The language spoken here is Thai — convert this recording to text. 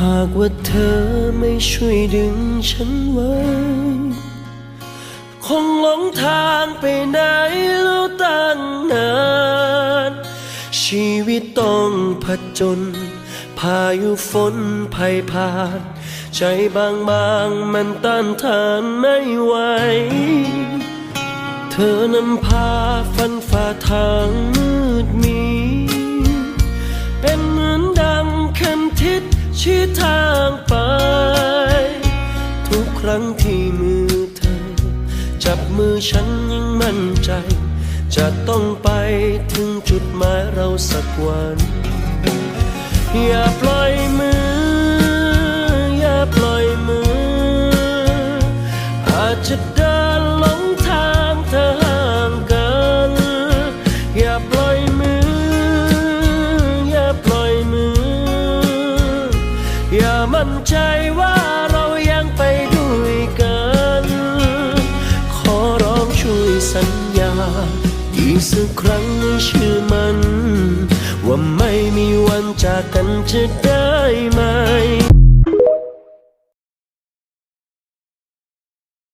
หากว่าเธอไม่ช่วยดึงฉันไว้ คงหลงทางไปไหนแล้วตั้งนาน ชีวิตต้องผจญพายุฝนภัยผ่าน ใจบางบางมันต้านทานไม่ไหว เธอนำพาฟันฝ่าทางมืดมี ชี้ทางไป ทุกครั้งที่มือเธอ จับมือฉันยังมั่นใจ จะต้องไปถึงจุดหมายเราสักวัน อย่าปล่อยมือ อย่าปล่อยมือ อาจจะเดิ มั่นใจว่าเรายังไปด้วยกัน ขอร้องช่วยสัญญา อีกสักครั้งให้เชื่อมัน ว่าไม่มีวันจากกันจะได้ไหม